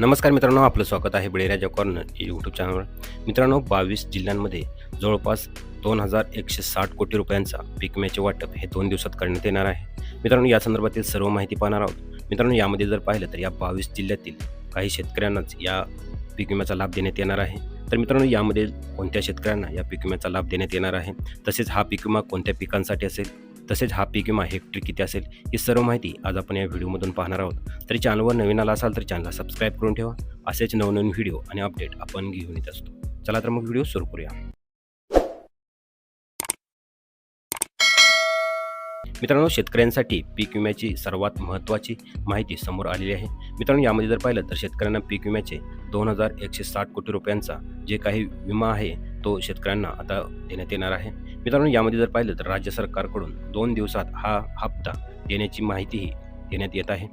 नमस्कार मित्रांनो आपलं स्वागत आहे बळीराजा कॉर्नर यूट्यूब चॅनलवर मित्रांनो बावीस जिल्ह्यांमध्ये जवळपास दोन हजार एकशे साठ कोटी रुपयांचा पीक विम्याचे वाटप हे दोन दिवसात करण्यात येणार आहे. मित्रांनो या संदर्भातील सर्व माहिती पाहणार आहोत. मित्रांनो यामध्ये जर पाहिलं तर या बावीस जिल्ह्यातील काही शेतकऱ्यांनाच या पीक विम्याचा लाभ देण्यात येणार आहे. तर मित्रांनो यामध्ये कोणत्या शेतकऱ्यांना या पीक विम्याचा लाभ देण्यात येणार आहे? तसेच हा पीक विमा कोणत्या पिकांसाठी असेल? तसेच हा पीक विमा हेक्टर किती असेल ही सर्व माहिती आज आपण या व्हिडिओमधून पाहणार आहोत. तरी चॅनलवर नवीन आला असाल तर चॅनलला सबस्क्राईब करून ठेवा. असेच नवनवीन व्हिडिओ आणि अपडेट आपण घेऊन येत असतो. चला तर मग व्हिडिओ सुरू करूया. मित्रांनो शेतकऱ्यांसाठी पीक विम्याची सर्वात महत्त्वाची माहिती समोर आलेली आहे. मित्रांनो यामध्ये जर पाहिलं तर शेतकऱ्यांना पीक विम्याचे दोन हजार एकशे साठ कोटी रुपयांचा जे काही विमा आहे तो शेतकऱ्यांना आता देण्यात येणार आहे. मित्रांनो यामध्ये जर पाहिलं तर राज्य सरकारकडून दोन दिवसात हा हप्ता देण्याची माहितीही देण्यात येत आहे.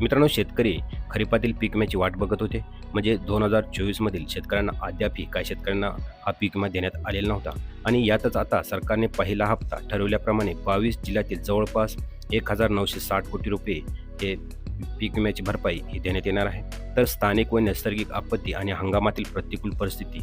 मित्रांनो शेतकरी खरीपातील पीक विम्याची वाट बघत होते. म्हणजे दोन हजार चोवीसमधील शेतकऱ्यांना अद्यापही काय शेतकऱ्यांना हा पीक विमा देण्यात आलेला नव्हता. आणि यातच आता सरकारने पहिला हप्ता ठरवल्याप्रमाणे बावीस जिल्ह्यातील जवळपास एक हजार नऊशे साठ कोटी रुपये हे पीक विम्याची भरपाई ही देण्यात येणार आहे. तर स्थानिक व नैसर्गिक आपत्ती आणि हंगामातील प्रतिकूल परिस्थिती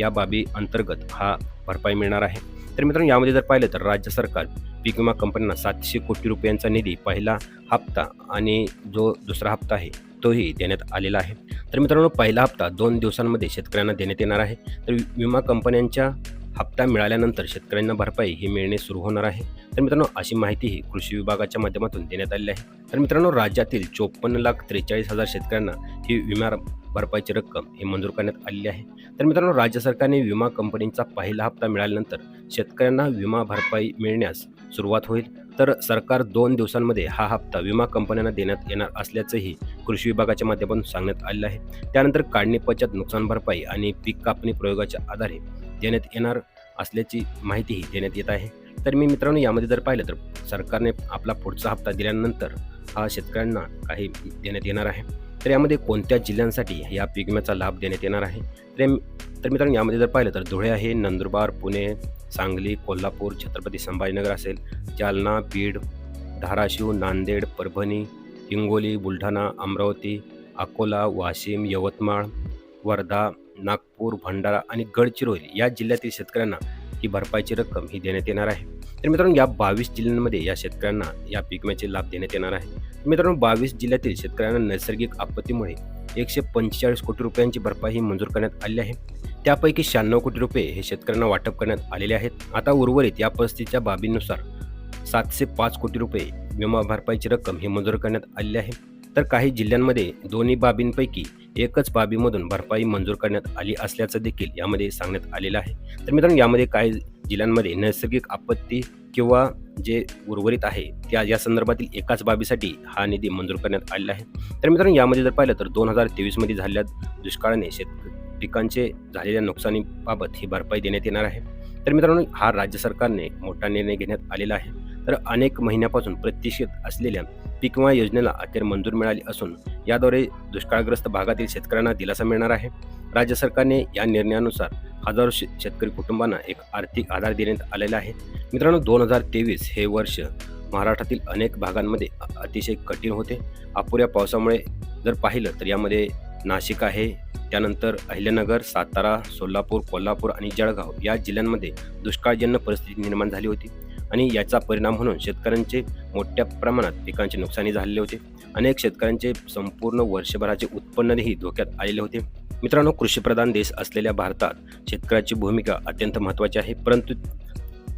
या बाबी अंतर्गत हा भरपाई मिळणार आहे. तर मित्रांनो यामध्ये जर पाहिलं तर राज्य सरकार पीक विमा कंपन्यांना सातशे कोटी रुपयांचा निधी पहिला हप्ता आणि जो दुसरा हप्ता आहे तोही देण्यात आलेला आहे. तर मित्रांनो पहिला हप्ता दोन दिवसांमध्ये शेतकऱ्यांना देण्यात येणार आहे. तर विमा कंपन्यांच्या हप्ता मिळाल्यानंतर शेतकऱ्यांना भरपाई ही मिळणे सुरू होणार आहे. तर मित्रांनो अशी माहितीही कृषी विभागाच्या माध्यमातून देण्यात आलेली आहे. तर मित्रांनो राज्यातील चोपन्न लाख त्रेचाळीस हजार शेतकऱ्यांना ही विमा भरपाईची रक्कम ही मंजूर करण्यात आलेली आहे. तर मित्रांनो राज्य सरकारने विमा कंपनीचा पहिला हप्ता मिळाल्यानंतर शेतकऱ्यांना विमा भरपाई मिळण्यास सुरुवात होईल. तर सरकार दोन दिवसांमध्ये हा हप्ता विमा कंपन्यांना देण्यात येणार असल्याचंही कृषी विभागाच्या माध्यमातून सांगण्यात आलेलं आहे. त्यानंतर काढणी पश्चात नुकसान भरपाई आणि पीक कापणी प्रयोगाच्या आधारे देण्यात येणार असल्याची माहितीही देण्यात येत आहे. तर मी मित्रांनो यामध्ये जर पाहिलं तर सरकारने आपला पुढचा हप्ता दिल्यानंतर हा शेतकऱ्यांना काही देण्यात येणार आहे. तर यामध्ये कोणत्या जिल्ह्यांसाठी या पीक विम्याचा लाभ देण्यात येणार आहे? तर तर मित्रांनो यामध्ये जर पाहिलं तर धुळे आहे नंदुरबार पुणे सांगली कोल्हापूर छत्रपती संभाजीनगर असेल जालना बीड धाराशिव नांदेड परभणी हिंगोली बुलढाणा अमरावती अकोला वाशिम यवतमाळ वर्धा नागपूर भंडारा आणि गडचिरोली या जिल्ह्यातील शेतकऱ्यांना ही भरपाईची रक्कम ही देण्यात येणार आहे. तर मित्रांनो या बावीस जिल्ह्यांमध्ये या शेतकऱ्यांना या पीक विम्याचे लाभ देण्यात येणार आहे. मित्रांनो बावीस जिल्ह्यातील शेतकऱ्यांना नैसर्गिक आपत्तीमुळे एकशे पंचेचाळीस कोटी रुपयांची भरपाई ही मंजूर करण्यात आली आहे. त्यापैकी शहाण्णव कोटी रुपये हे शेतकऱ्यांना वाटप करण्यात आलेले आहेत. आता उर्वरित या परिस्थितीच्या बाबींनुसार सातशे पाच कोटी रुपये विमा भरपाईची रक्कम ही मंजूर करण्यात आलेली आहे. तर काही जिल्ह्यांमध्ये दोन्ही बाबींपैकी एकच बाबीमधून भरपाई मंजूर करण्यात आली असल्याचं देखील यामध्ये सांगण्यात आलेलं आहे. तर मित्रांनो यामध्ये काही जिल्ह्यांमध्ये नैसर्गिक आपत्ती किंवा जे उर्वरित आहे त्या या संदर्भातील एकाच बाबीसाठी हा निधी मंजूर करण्यात आलेला आहे. तर मित्रांनो यामध्ये जर पाहिलं तर दोन हजार तेवीसमध्ये झालेल्या दुष्काळाने शेत पिकांचे झालेल्या नुकसानीबाबत ही भरपाई देण्यात येणार आहे. तर मित्रांनो हा राज्य सरकारने मोठा निर्णय घेण्यात आलेला आहे. तर अनेक महिन्यापासून प्रतीक्षित असलेल्या पीक विमा योजनेला अखेर मंजूर मिळाली असून याद्वारे दुष्काळग्रस्त भागातील शेतकऱ्यांना दिलासा मिळणार आहे. राज्य सरकारने या निर्णयानुसार हजारो शे शेतकरी कुटुंबांना एक आर्थिक आधार देण्यात आलेला आहे. मित्रांनो दोन हजार तेवीस हे वर्ष महाराष्ट्रातील अनेक भागांमध्ये अतिशय कठीण होते. अपुऱ्या पावसामुळे जर पाहिलं तर यामध्ये नाशिक आहे त्यानंतर अहिल्यानगर सातारा सोलापूर कोल्हापूर आणि जळगाव या जिल्ह्यांमध्ये दुष्काळजन्य परिस्थिती निर्माण झाली होती. आणि याचा परिणाम म्हणून शेतकऱ्यांचे मोठ्या प्रमाणात पिकांचे नुकसानी झालेले होते. अनेक शेतकऱ्यांचे संपूर्ण वर्षभराचे उत्पन्नही धोक्यात आलेले होते. मित्रांनो कृषीप्रधान देश असलेल्या भारतात शेतकऱ्याची भूमिका अत्यंत महत्त्वाची आहे. परंतु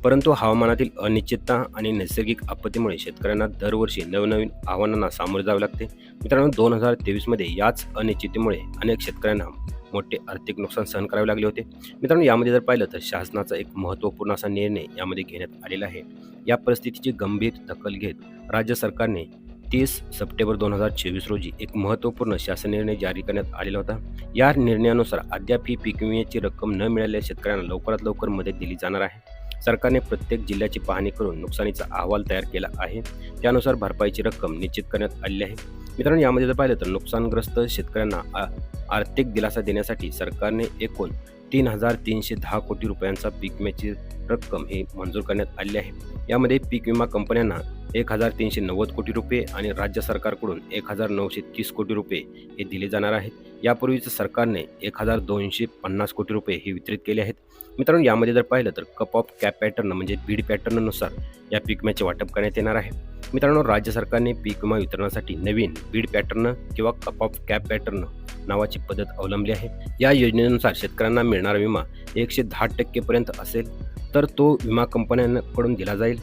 परंतु हवामानातील अनिश्चितता आणि नैसर्गिक आपत्तीमुळे शेतकऱ्यांना दरवर्षी नवनवीन आव्हानांना सामोरे जावे लागते. मित्रांनो दोन हजार तेवीसमध्ये याच अनिश्चिततेमुळे अनेक शेतकऱ्यांना मोठे आर्थिक नुकसान सहन करावे लागले होते. मित्रांनो यामध्ये जर पाहिलं तर शासनाचा एक महत्त्वपूर्ण असा निर्णय यामध्ये घेण्यात आलेला आहे. या परिस्थितीची गंभीर दखल घेत राज्य सरकारने तीस सप्टेंबर दोन हजार चोवीस रोजी एक महत्त्वपूर्ण शासन निर्णय जारी करण्यात आलेला होता. या निर्णयानुसार अद्याप ही पीक विम्याची रक्कम न मिळालेल्या शेतकऱ्यांना लवकरात लवकर मदत दिली जाणार आहे. सरकारने प्रत्येक जिल्ह्याची पाहणी करून नुकसानीचा अहवाल तयार केला आहे. त्यानुसार भरपाईची रक्कम निश्चित करण्यात आली आहे. मित्रांनो यामध्ये जर पाहिलं तर नुकसानग्रस्त शेतकऱ्यांना आ- आर्थिक दिलासा देण्यासाठी सरकारने एकूण तीन हजार तीनशे दहा कोटी रुपयांचा पीक विम्याची रक्कम ही मंजूर करण्यात आली आहे. यामध्ये पीक विमा कंपन्यांना एक हजार तीनशे नव्वद कोटी रुपये आणि राज्य सरकारकडून एक हजार नऊशे तीस कोटी रुपये हे दिले जाणार आहेत. यापूर्वीच सरकारने एक हजार दोनशे पन्नास कोटी रुपये हे वितरित केले आहेत. मित्रांनो यामध्ये जर पाहिलं तर कप ऑफ कॅप पॅटर्न म्हणजे बीड पॅटर्ननुसार या पीक विम्याचे वाटप करण्यात येणार आहे. मित्रांनो राज्य सरकारने पीक विमा वितरणासाठी नवीन बीड पॅटर्न किंवा कप ऑफ कॅप पॅटर्न नावाची पद्धत अवलंबली आहे. या योजनेनुसार शेतकऱ्यांना मिळणारा विमा एकशे दहा टक्केपर्यंत असेल तर तो विमा कंपन्यांकडून दिला जाईल.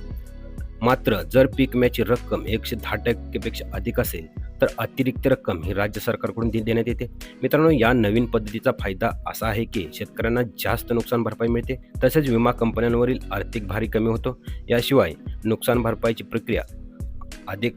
मात्र जर पीक विम्याची रक्कम एकशे दहा टक्केपेक्षा अधिक असेल तर अतिरिक्त रक्कम ही राज्य सरकारकडून दे- देण्यात येते. मित्रांनो या नवीन पद्धतीचा फायदा असा आहे की शेतकऱ्यांना जास्त नुकसान भरपाई मिळते तसेच विमा कंपन्यांवरील आर्थिक भारी कमी होतो. याशिवाय नुकसान भरपाईची प्रक्रिया अधिक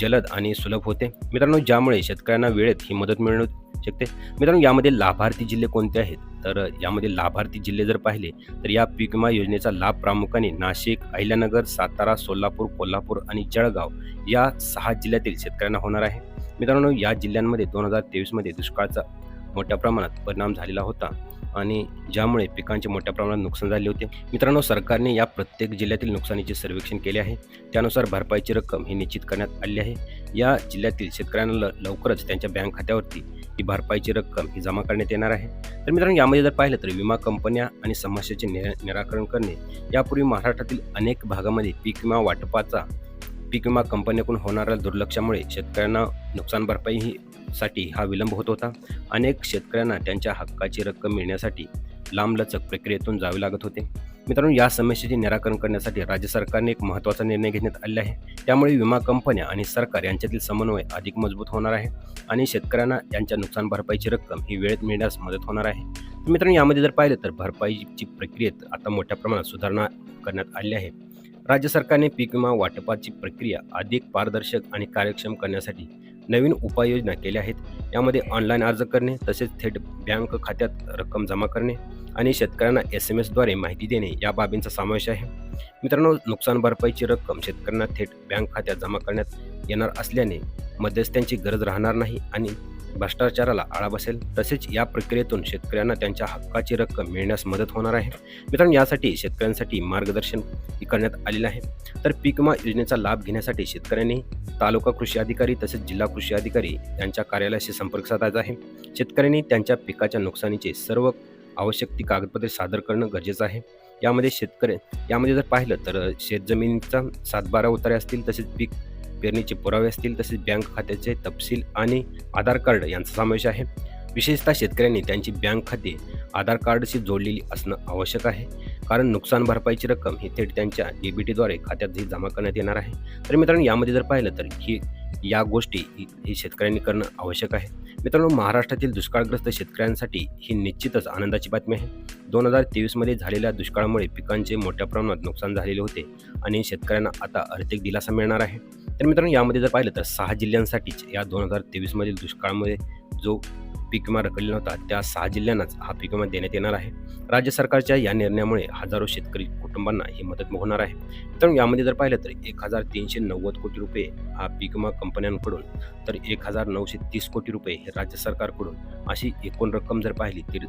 जलद आणि सुलभ होते. मित्रांनो ज्यामुळे शेतकऱ्यांना वेळेत ही मदत मिळू शकते. मित्रांनो यामध्ये लाभार्थी जिल्हे कोणते आहेत? तर यामध्ये लाभार्थी जिल्हे जर पाहिले तर या पीक विमा योजनेचा लाभ प्रामुख्याने नाशिक अहिल्यानगर सातारा सोलापूर कोल्हापूर आणि जळगाव या सहा जिल्ह्यातील शेतकऱ्यांना होणार आहे. मित्रांनो या जिल्ह्यांमध्ये दोन हजार तेवीसमध्ये दुष्काळाचा मोठ्या प्रमाणात परिणाम झालेला होता. आणि ज्यामुळे पिकांचे मोठ्या प्रमाणात नुकसान झाले होते. मित्रांनो सरकारने या प्रत्येक जिल्ह्यातील नुकसानीचे सर्वेक्षण केले आहे. त्यानुसार भरपाईची रक्कम ही निश्चित करण्यात आली आहे. या जिल्ह्यातील शेतकऱ्यांना लवकरच त्यांच्या बँक खात्यावरती ही भरपाईची रक्कम ही जमा करण्यात येणार आहे. तर मित्रांनो यामध्ये जर पाहिलं तर विमा कंपन्या आणि समस्येचे निराकरण करणे यापूर्वी महाराष्ट्रातील अनेक भागामध्ये पीक विमा वाटपाचा पीक विमा कंपन्याकडून होणाऱ्या दुर्लक्षामुळे शेतकऱ्यांना नुकसान भरपाई ही साठी हा विलंब होत होता. अनेक शेतकऱ्यांना त्यांच्या हक्काची रक्कम मिळण्यासाठी लांबलचक प्रक्रियेतून जावे लागत होते. मित्रांनो या समस्येचे निराकरण करण्यासाठी राज्य सरकारने एक महत्त्वाचा निर्णय घेण्यात आले आहे. त्यामुळे विमा कंपन्या आणि सरकार यांच्यातील समन्वय अधिक मजबूत होणार आहे आणि शेतकऱ्यांना यांच्या नुकसान भरपाईची रक्कम ही वेळेत मिळण्यास मदत होणार आहे. तर मित्रांनो यामध्ये जर पाहिलं तर भरपाईची प्रक्रियेत आता मोठ्या प्रमाणात सुधारणा करण्यात आली आहे. राज्य सरकारने पीक विमा वाटपाची प्रक्रिया अधिक पारदर्शक आणि कार्यक्षम करण्यासाठी नवीन उपाययोजना केल्या आहेत. यामध्ये ऑनलाईन अर्ज करणे तसेच थेट बँक खात्यात रक्कम जमा करणे आणि शेतकऱ्यांना एस एम एसद्वारे माहिती देणे या बाबींचा समावेश आहे. मित्रांनो नुकसान भरपाईची रक्कम शेतकऱ्यांना थेट बँक खात्यात जमा करण्यात येणार असल्याने मध्यस्थ्यांची गरज राहणार नाही आणि भ्रष्टाचाराला आळा बसेल तसेच या प्रक्रियेतून शेतकऱ्यांना त्यांच्या हक्काची रक्कम मिळण्यास मदत होणार आहे. मित्रांनो यासाठी शेतकऱ्यांसाठी मार्गदर्शन करण्यात आलेलं आहे. तर पीक विमा योजनेचा लाभ घेण्यासाठी शेतकऱ्यांनी तालुका कृषी अधिकारी तसेच जिल्हा कृषी अधिकारी यांच्या कार्यालयाशी संपर्क साधायचा आहे. शेतकऱ्यांनी त्यांच्या पिकाच्या नुकसानीचे सर्व आवश्यक ती कागदपत्रे सादर करणं गरजेचं आहे. यामध्ये शेतकरी यामध्ये जर पाहिलं तर शेतजमिनीचा सातबारा उतारे असतील तसेच पीक पेरणीचे पुरावे असतील तसेच बँक खात्याचे तपशील आणि आधार कार्ड यांचा समावेश आहे. विशेषतः शेतकऱ्यांनी त्यांची बँक खाते आधार कार्डशी जोडलेली असणं आवश्यक आहे. कारण नुकसान भरपाईची रक्कम ही थेट त्यांच्या डीबीटीद्वारे खात्यातही जमा करण्यात येणार आहे. तर मित्रांनो यामध्ये जर पाहिलं तर ही या गोष्टी ही शेतकऱ्यांनी करणं आवश्यक आहे. मित्रांनो महाराष्ट्रातील दुष्काळग्रस्त शेतकऱ्यांसाठी ही निश्चितच आनंदाची बातमी आहे. दोन हजार तेवीसमध्ये झालेल्या दुष्काळामुळे पिकांचे मोठ्या प्रमाणात नुकसान झालेले होते आणि शेतकऱ्यांना आता आर्थिक दिलासा मिळणार आहे. तर मित्रांनो यामध्ये जर पाहिलं तर सहा जिल्ह्यांसाठीच या दोन हजार तेवीसमधील दुष्काळामध्ये जो पीक विमा रखडलेला होता त्या सहा जिल्ह्यांनाच हा पीक विमा देण्यात येणार आहे. राज्य सरकारच्या या निर्णयामुळे हजारो शेतकरी कुटुंबांना ही मदत होणार आहे. मित्रांनो यामध्ये जर पाहिलं तर एक हजार तीनशे नव्वद कोटी रुपये हा पीक विमा कंपन्यांकडून तर एक हजार नऊशे तीस कोटी रुपये हे राज्य सरकारकडून अशी एकूण रक्कम जर पाहिली तर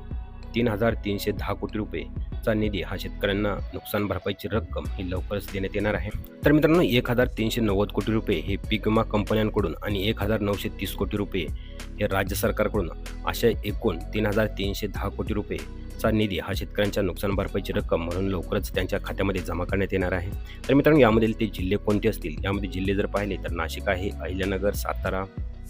तीन हजार तीनशे दहा कोटी रुपयेचा निधी हा शेतकऱ्यांना नुकसान भरपाईची रक्कम ही लवकरच देण्यात येणार आहे. तर मित्रांनो एक हजार तीनशे नव्वद कोटी रुपये हे पीक विमा कंपन्यांकडून आणि एक हजार नऊशे तीस कोटी रुपये हे राज्य सरकारकडून अशा एकूण तीन हजार तीनशे दहा कोटी रुपये चा निधी हा शेतकऱ्यांच्या नुकसान भरपाईची रक्कम म्हणून लवकरच त्यांच्या खात्यामध्ये जमा करण्यात येणार आहे. तर मित्रांनो यामधील ते जिल्हे कोणते असतील? यामध्ये जिल्हे जर पाहिले तर नाशिक आहे अहिल्यानगर सातारा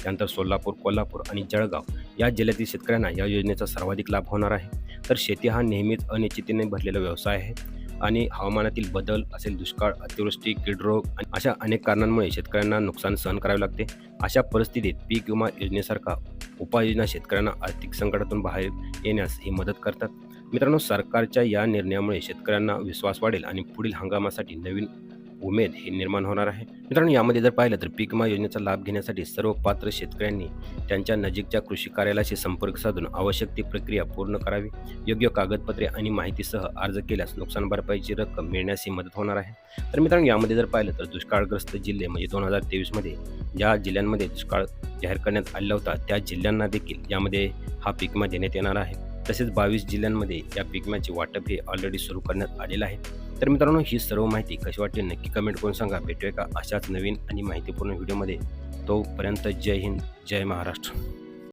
त्यानंतर सोलापूर कोल्हापूर आणि जळगाव या जिल्ह्यातील शेतकऱ्यांना या योजनेचा सर्वाधिक लाभ होणार आहे. तर शेती हा नेहमीच अनिश्चिततेने भरलेला व्यवसाय आहे आणि हवामानातील बदल असेल दुष्काळ अतिवृष्टी कीडरोग आणि अशा अनेक कारणांमुळे शेतकऱ्यांना नुकसान सहन करावे लागते. अशा परिस्थितीत पीक विमा योजनेसारखा उपाययोजना शेतकऱ्यांना आर्थिक संकटातून बाहेर येण्यास ही मदत करतात. मित्रांनो सरकारच्या या निर्णयामुळे शेतकऱ्यांना विश्वास वाढेल आणि पुढील हंगामासाठी नवीन उमेद हे निर्माण होणार आहे. मित्रांनो यामध्ये जर पाहिलं तर पीक विमा योजनेचा लाभ घेण्यासाठी सर्व पात्र शेतकऱ्यांनी त्यांच्या नजीकच्या कृषी कार्यालयाशी संपर्क साधून आवश्यक ती प्रक्रिया पूर्ण करावी. योग्य कागदपत्रे आणि माहितीसह अर्ज केल्यास नुकसान भरपाईची रक्कम मिळण्यास मदत होणार आहे. तर मित्रांनो यामध्ये जर पाहिलं तर दुष्काळग्रस्त जिल्हे म्हणजे दोन हजार तेवीसमध्ये ज्या जिल्ह्यांमध्ये दुष्काळ जाहीर करण्यात आला होता त्या जिल्ह्यांना देखील यामध्ये हा पीक विमा देण्यात येणार आहे. तसेच बावीस जिल्ह्यांमध्ये या पीक विम्याचे वाटप हे ऑलरेडी सुरू करण्यात आलेलं आहे. तर मित्रांनो ही सर्व माहिती कशी वाटली नक्की कमेंट करून सांगा. भेटूया का अशाच नवीन आणि माहितीपूर्ण व्हिडिओमध्ये तोपर्यंत जय हिंद जय महाराष्ट्र.